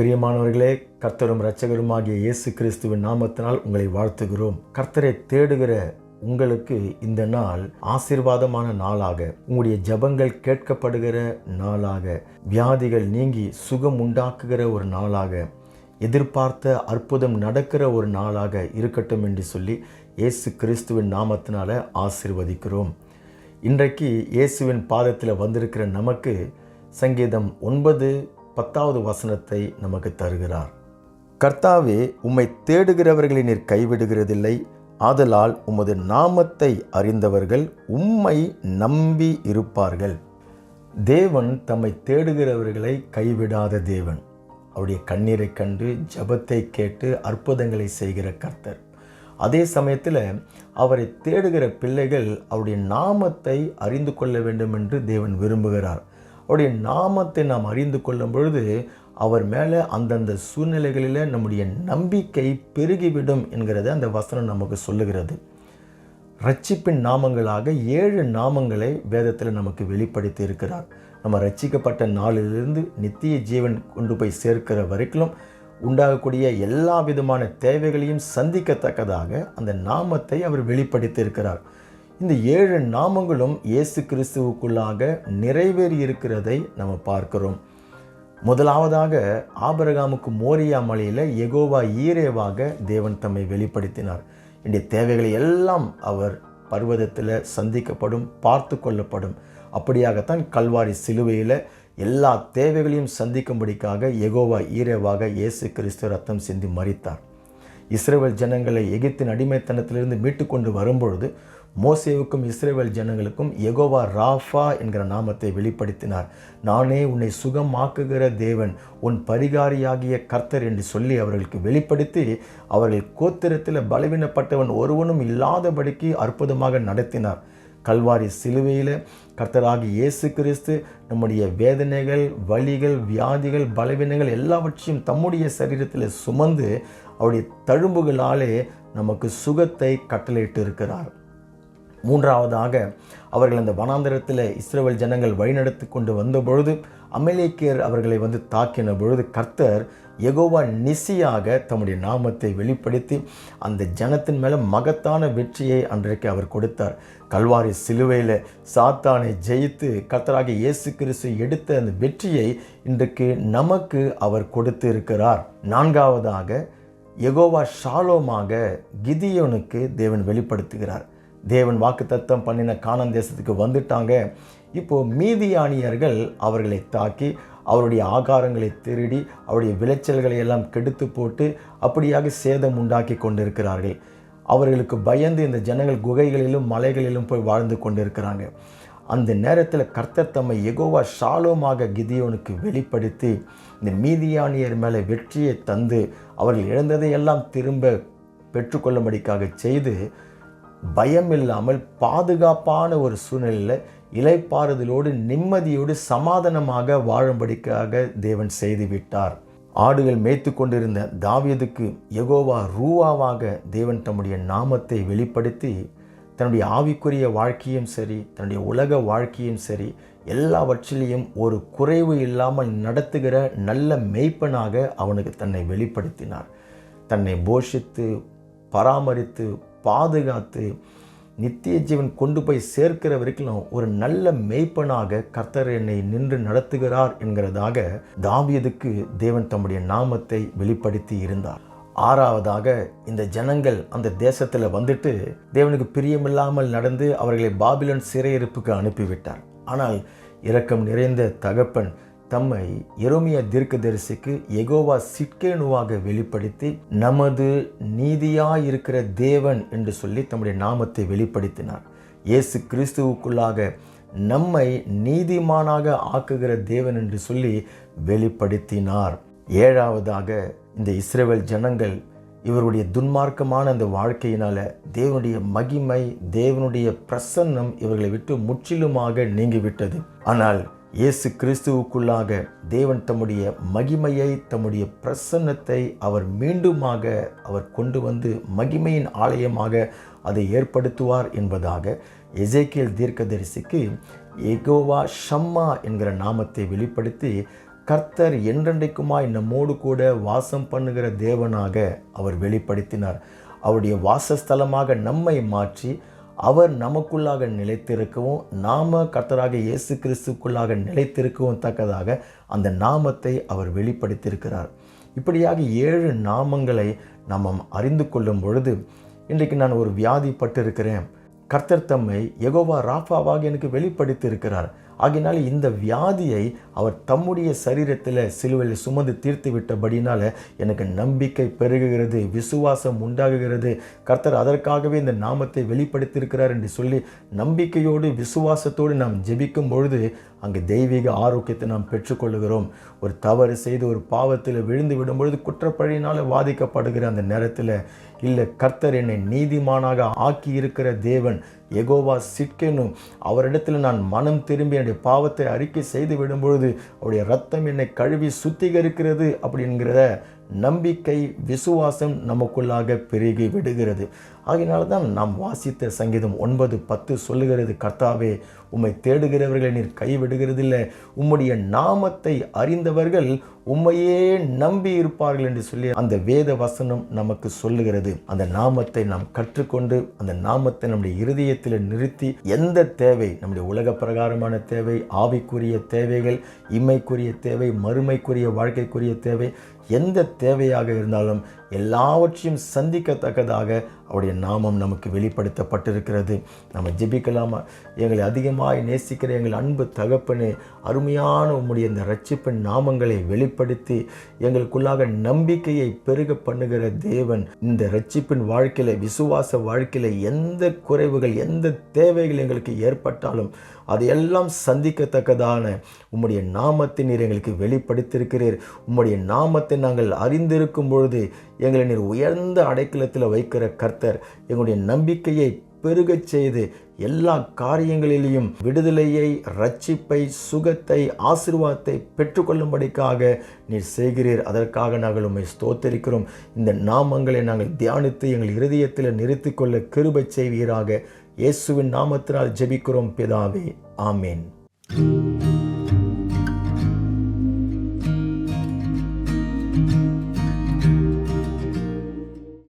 பிரியமானவர்களே கர்த்தரும் இரட்சகருமாகிய இயேசு கிறிஸ்துவின் நாமத்தினால் உங்களை வாழ்த்துகிறோம். கர்த்தரை தேடுகிற உங்களுக்கு இந்த நாள் ஆசீர்வாதமான நாளாக உங்களுடைய ஜெபங்கள் கேட்கப்படுகிற நாளாக வியாதிகள் நீங்கி சுகம் உண்டாக்குகிற ஒரு நாளாக எதிர்பார்த்த அற்புதம் நடக்கிற ஒரு நாளாக இருக்கட்டும் என்று சொல்லி இயேசு கிறிஸ்துவின் நாமத்தினால ஆசிர்வதிக்கிறோம். இன்றைக்கு இயேசுவின் பாதத்தில் வந்திருக்கிற நமக்கு சங்கீதம் ஒன்பது பத்தாவது வசனத்தை நமக்கு தருகிறார். கர்த்தாவே உம்மை தேடுகிறவர்களை நீர் கைவிடுகிறதில்லை. ஆதலால் உமது நாமத்தை அறிந்தவர்கள் உம்மை நம்பி இருப்பார்கள். தேவன் தம்மை தேடுகிறவர்களை கைவிடாத தேவன். அவருடைய கண்ணீரை கண்டு ஜபத்தை கேட்டு அற்புதங்களை செய்கிற கர்த்தர். அதே சமயத்தில் அவரை தேடுகிற பிள்ளைகள் அவருடைய நாமத்தை அறிந்து கொள்ள வேண்டும் என்று தேவன் விரும்புகிறார். அவருடைய நாமத்தை நாம் அறிந்து கொள்ளும் பொழுது அவர் மேலே அந்தந்த சூழ்நிலைகளில் நம்முடைய நம்பிக்கை பெருகிவிடும் என்கிறத அந்த வசனம் நமக்கு சொல்லுகிறது. ரட்சிப்பின் நாமங்களாக ஏழு நாமங்களை வேதத்தில் நமக்கு வெளிப்படுத்தி இருக்கிறார். நம்ம ரட்சிக்கப்பட்ட நாளிலிருந்து நித்திய ஜீவன் கொண்டு போய் சேர்க்கிற வரைக்கும் உண்டாகக்கூடிய எல்லா விதமான தேவைகளையும் சந்திக்கத்தக்கதாக அந்த நாமத்தை அவர் வெளிப்படுத்தி இருக்கிறார். இந்த ஏழு நாமங்களும் இயேசு கிறிஸ்துவுக்குள்ளாக நிறைவேறி இருக்கிறதை நம்ம பார்க்கிறோம். முதலாவதாக ஆபரகாமுக்கு மோரியா மலையில் எகோவா ஈரேவாக தேவன் தம்மை வெளிப்படுத்தினார். என்னுடைய தேவைகளை எல்லாம் அவர் பர்வதத்தில் சந்திக்கப்படும் பார்த்து கொள்ளப்படும். அப்படியாகத்தான் கல்வாரி சிலுவையில் எல்லா தேவைகளையும் சந்திக்கும்படிக்காக எகோவா ஈரேவாக இயேசு கிறிஸ்து ரத்தம் சிந்தி மறித்தார் இஸ்ரேல் ஜனங்களை எகிப்தின் அடிமைத்தனத்திலிருந்து மீட்டு கொண்டு வரும்பொழுது மோசேவுக்கும் இஸ்ரேல் ஜனங்களுக்கும் எகோவா ராஃபா என்கிற நாமத்தை வெளிப்படுத்தினார். நானே உன்னை சுகமாக்குகிற தேவன் உன் பரிகாரியாகிய கர்த்தர் என்று சொல்லி அவர்களுக்கு வெளிப்படுத்தி அவர்கள் கோத்திரத்தில் பலவீனப்பட்டவன் ஒருவனும் இல்லாதபடிக்கு அற்புதமாக நடத்தினார். கல்வாரி சிலுவையில் கர்த்தராகி இயேசு கிறிஸ்து நம்முடைய வேதனைகள் வலிகள் வியாதிகள் பலவீனங்கள் எல்லாவற்றையும் தம்முடைய சரீரத்தில் சுமந்து அவருடைய தழும்புகளாலே நமக்கு சுகத்தை கட்டளையிட்டு இருக்கிறார் மூன்றாவதாக அவர்கள் அந்த வனாந்தரத்தில் இஸ்ரேல் ஜனங்கள் வழிநடத்தி கொண்டு வந்த பொழுது அமலேக்கியர் அவர்களை வந்து தாக்கின பொழுது கர்த்தர் எகோவா நிசியாக தம்முடைய நாமத்தை வெளிப்படுத்தி அந்த ஜனத்தின் மேலே மகத்தான வெற்றியை அன்றைக்கு அவர் கொடுத்தார். கல்வாரி சிலுவையில் சாத்தானை ஜெயித்து கர்த்தராக இயேசு கிறிஸ்து எடுத்த அந்த வெற்றியை இன்றைக்கு நமக்கு அவர் கொடுத்து இருக்கிறார் நான்காவதாக எகோவா ஷாலோமாக கிதியோனுக்கு தேவன் வெளிப்படுத்துகிறார். தேவன் வாக்குத்தத்தம் பண்ணின கானான் தேசத்துக்கு வந்துட்டாங்க. இப்போது மீதியானியர்கள் அவர்களை தாக்கி அவருடைய ஆகாரங்களை திருடி அவருடைய விளைச்சல்களை எல்லாம் கெடுத்து போட்டு அப்படியாக சேதம் உண்டாக்கி கொண்டிருக்கிறார்கள். அவர்களுக்கு பயந்து இந்த ஜனங்கள் குகைகளிலும் மலைகளிலும் போய் வாழ்ந்து கொண்டிருக்கிறாங்க. அந்த நேரத்தில் கர்த்தர் தம்மை எகோவா ஷாலோமாக கிதியோனுக்கு வெளிப்படுத்தி இந்த மீதியானியர் மேலே வெற்றியை தந்து அவர்கள் இழந்ததையெல்லாம் திரும்ப பெற்றுக்கொள்ளும்படிக்காக செய்து பயம் இல்லாமல் பாதுகாப்பான ஒரு சூழ்நிலையில் இலைப்பாறுதலோடு நிம்மதியோடு சமாதானமாக வாழும்படிக்காக தேவன் செய்துவிட்டார். ஆடுகள் மேய்த்து கொண்டிருந்த தாவியதுக்கு எகோவா ரூவாவாக தேவன் தம்முடைய நாமத்தை வெளிப்படுத்தி தன்னுடைய ஆவிக்குரிய வாழ்க்கையும் சரி தன்னுடைய உலக வாழ்க்கையும் சரி எல்லாவற்றிலையும் ஒரு குறைவு இல்லாமல் நடத்துகிற நல்ல மெய்ப்பனாக அவனுக்கு தன்னை வெளிப்படுத்தினார். தன்னை போஷித்து பராமரித்து பாதுகாத்து நித்திய ஜீவன் கொண்டு போய் சேர்க்கிற வரைக்கும் ஒரு நல்ல மெய்ப்பனாக கர்த்தர் என்னை நின்று நடத்துகிறார் என்கிறதாக தாவியதுக்கு தேவன் தம்முடைய நாமத்தை வெளிப்படுத்தி இருந்தார். ஆறாவதாக இந்த ஜனங்கள் அந்த தேசத்தில் வந்துட்டு தேவனுக்கு பிரியமில்லாமல் நடந்து அவர்களை பாபிலன் சிறையிருப்புக்கு அனுப்பிவிட்டார். ஆனால் இரக்கம் நிறைந்த தகப்பன் தம்மை எரோமிய தீர்க்கதரிசிக்கு எகோவா சிட்கேனுவாக வெளிப்படுத்தி நமது நீதியாயிருக்கிற தேவன் என்று சொல்லி தம்முடைய நாமத்தை வெளிப்படுத்தினார். இயேசு கிறிஸ்துவுக்குள்ளாக நம்மை நீதிமானாக ஆக்குகிற தேவன் என்று சொல்லி வெளிப்படுத்தினார். ஏழாவதாக இந்த இஸ்ரேல் ஜனங்கள் இவருடைய துன்மார்க்கமான அந்த வாழ்க்கையினால தேவனுடைய மகிமை தேவனுடைய பிரசன்னம் இவர்களை விட்டு முற்றிலுமாக நீங்கிவிட்டது. ஆனால் இயேசு கிறிஸ்துவுக்குள்ளாக தேவன் தம்முடைய மகிமையை தம்முடைய பிரசன்னத்தை அவர் மீண்டுமாக அவர் கொண்டு வந்து மகிமையின் ஆலயமாக அதை ஏற்படுத்துவார் என்பதாக எசேக்கியல் தீர்க்கதரிசிக்கு எகோவா ஷம்மா என்கிற நாமத்தை வெளிப்படுத்தி கர்த்தர் என்றென்றைக்குமாய் நம்மோடு கூட வாசம் பண்ணுகிற தேவனாக அவர் வெளிப்படுத்தினார். அவருடைய வாசஸ்தலமாக நம்மை மாற்றி அவர் நமக்குள்ளாக நிலைத்திருக்கவும் நாம கர்த்தராக இயேசு கிறிஸ்துக்குள்ளாக நிலைத்திருக்கவும் தக்கதாக அந்த நாமத்தை அவர் வெளிப்படுத்தியிருக்கிறார். இப்படியாக ஏழு நாமங்களை நாம் அறிந்து கொள்ளும் பொழுது இன்றைக்கு நான் ஒரு வியாதிப்பட்டிருக்கிறேன். கர்த்தர் தம்மை எகோவா ராஃபாவாக எனக்கு வெளிப்படுத்தி இருக்கிறார் ஆகினால் இந்த வியாதியை அவர் தம்முடைய சரீரத்தில் சிலுவையில் சுமந்து தீர்த்து விட்டபடினால எனக்கு நம்பிக்கை பெருகுகிறது விசுவாசம் உண்டாகுகிறது. கர்த்தர் அதற்காகவே இந்த நாமத்தை வெளிப்படுத்தியிருக்கிறார் என்று சொல்லி நம்பிக்கையோடு விசுவாசத்தோடு நாம் ஜெபிக்கும் பொழுது அங்கு தெய்வீக ஆரோக்கியத்தை நாம் பெற்றுக்கொள்கிறோம் ஒரு தவறு செய்து ஒரு பாவத்தில் விழுந்து விடும் பொழுது குற்றப்பழியினால் வாதிக்கப்படுகிற அந்த நேரத்தில் இல்லை கர்த்தர் என்னை நீதிமானாக ஆக்கி இருக்கிற தேவன் எகோவா சிட்கெனும் அவரிடத்தில் நான் மனம் திரும்பி என்னுடைய பாவத்தை அறிக்கை செய்து விடும் பொழுது அவருடைய ரத்தம் என்னை கழுவி சுத்திகரிக்கிறது அப்படிங்கிறத நம்பிக்கை விசுவாசம் நமக்குள்ளாக பெருகி விடுகிறது. ஆகையினால தான் நாம் வாசித்த சங்கீதம் ஒன்பது பத்து சொல்லுகிறது கர்த்தாவே உம்மை தேடுகிறவர்களை நீர் கைவிடுகிறதில்லை. உம்முடைய நாமத்தை அறிந்தவர்கள் உம்மையே நம்பி இருப்பார்கள் என்று சொல்லி அந்த வேத வசனம் நமக்கு சொல்லுகிறது. அந்த நாமத்தை நாம் கற்றுக்கொண்டு அந்த நாமத்தை நம்முடைய இருதயத்தில் நிறுத்தி எந்த தேவை? நம்முடைய உலக பிரகாரமான தேவை ஆவிக்குரிய தேவைகள் இம்மைக்குரிய தேவை மறுமைக்குரிய வாழ்க்கைக்குரிய தேவை எந்த தேவையாக இருந்தாலும் எல்லாவற்றையும் சந்திக்கத்தக்கதாக அவருடைய நாமம் நமக்கு வெளிப்படுத்தப்பட்டிருக்கிறது. நம்ம ஜெபிக்கலாமா. எங்களை அதிகமாக நேசிக்கிற எங்கள் அன்பு தகப்பனு அருமையான உம்முடைய இந்த ரட்சிப்பின் நாமங்களை வெளிப்படுத்தி எங்களுக்குள்ளாக நம்பிக்கையை பெருக பண்ணுகிற தேவன். இந்த ரட்சிப்பின் வாழ்க்கையில் விசுவாச வாழ்க்கையில் எந்த குறைவுகள் எந்த தேவைகள் எங்களுக்கு ஏற்பட்டாலும் அதையெல்லாம் சந்திக்கத்தக்கதான உம்முடைய நாமத்தை நீர் எங்களுக்கு வெளிப்படுத்தியிருக்கிறீர். உம்முடைய நாமத்தை நாங்கள் அறிந்திருக்கும் பொழுது எங்களை நீர் உயர்ந்த அடைக்கலத்தில் வைக்கிற கர்த்தர் எங்களுடைய நம்பிக்கையை பெருகச் செய்து எல்லா காரியங்களிலேயும் விடுதலையை ரட்சிப்பை சுகத்தை ஆசிர்வாதத்தை பெற்றுக்கொள்ளும்படிக்காக நீர் செய்கிறீர். அதற்காக நாங்கள் உண்மை ஸ்தோத்தரிக்கிறோம். இந்த நாமங்களை நாங்கள் தியானித்து எங்கள் இருதயத்தில் நிறுத்தி கொள்ள கிருபை செய்வீராக. இயேசுவின் நாமத்தினால் ஜெபிக்கிறோம். பிதாவே ஆமேன்.